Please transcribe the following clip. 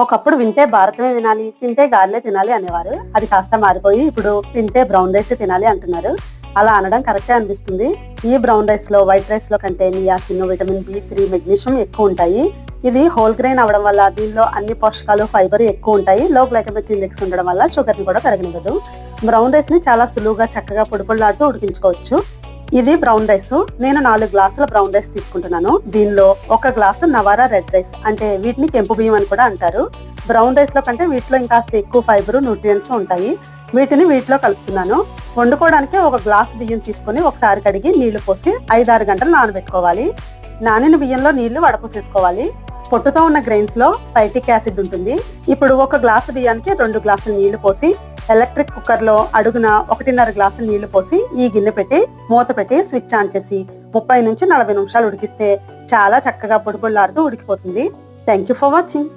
ఒకప్పుడు వింటే భారతమే వినాలి తింటే గాలిలే తినాలి అనేవారు. అది కాస్త మారిపోయి ఇప్పుడు తింటే బ్రౌన్ రైస్ తినాలి అంటున్నారు. అలా అనడం కరెక్టే అనిపిస్తుంది. ఈ బ్రౌన్ రైస్లో వైట్ రైస్లో కంటే niacin vitamin B three magnesium ఎక్కువ ఉంటాయి. ఇది హోల్ గ్రెయిన్ అవడం వల్ల దీనిలో అన్ని పోషకాలు ఫైబర్ ఎక్కువ ఉంటాయి. లో గ్లైకమిక్ ఇండెక్స్ ఉండడం వల్ల షుగర్ని కూడా పెరగనివ్వదు. బ్రౌన్ రైస్ని చాలా సులువుగా చక్కగా పొడిపొడిలాడుతూ ఉడికించుకోవచ్చు. ఇది బ్రౌన్ రైస్. నేను నాలుగు గ్లాసుల బ్రౌన్ రైస్ తీసుకుంటున్నాను. దీనిలో ఒక గ్లాసు నవారా రెడ్ రైస్ అంటే వీటిని కెంపు బియ్యం అని కూడా అంటారు. బ్రౌన్ రైస్లో కంటే వీటిలో ఇంకాస్త ఎక్కువ ఫైబర్ న్యూట్రియంట్స్ ఉంటాయి. వీటిని వీటిలో కలుపుతున్నాను. వండుకోవడానికి ఒక గ్లాస్ బియ్యం తీసుకొని ఒకసారి కడిగి నీళ్ళు పోసి ఐదారు గంటలు నానబెట్టుకోవాలి. నానిన బియ్యంలో నీళ్ళు వడపోసేసుకోవాలి. పొట్టుతో ఉన్న గ్రెయిన్స్లో పైటిక్ యాసిడ్ ఉంటుంది. ఇప్పుడు ఒక గ్లాసు బియ్యానికి రెండు గ్లాసులు నీళ్ళు పోసి ఎలక్ట్రిక్ కుక్కర్లో అడుగున ఒకటిన్నర గ్లాసులు నీళ్ళు పోసి ఈ గిన్నె పెట్టి మూత పెట్టి స్విచ్ ఆన్ చేసి ముప్పై నుంచి నలభై నిమిషాలు ఉడికిస్తే చాలా చక్కగా పొడి పొడిలాడుతూ ఉడికిపోతుంది. Thank you for watching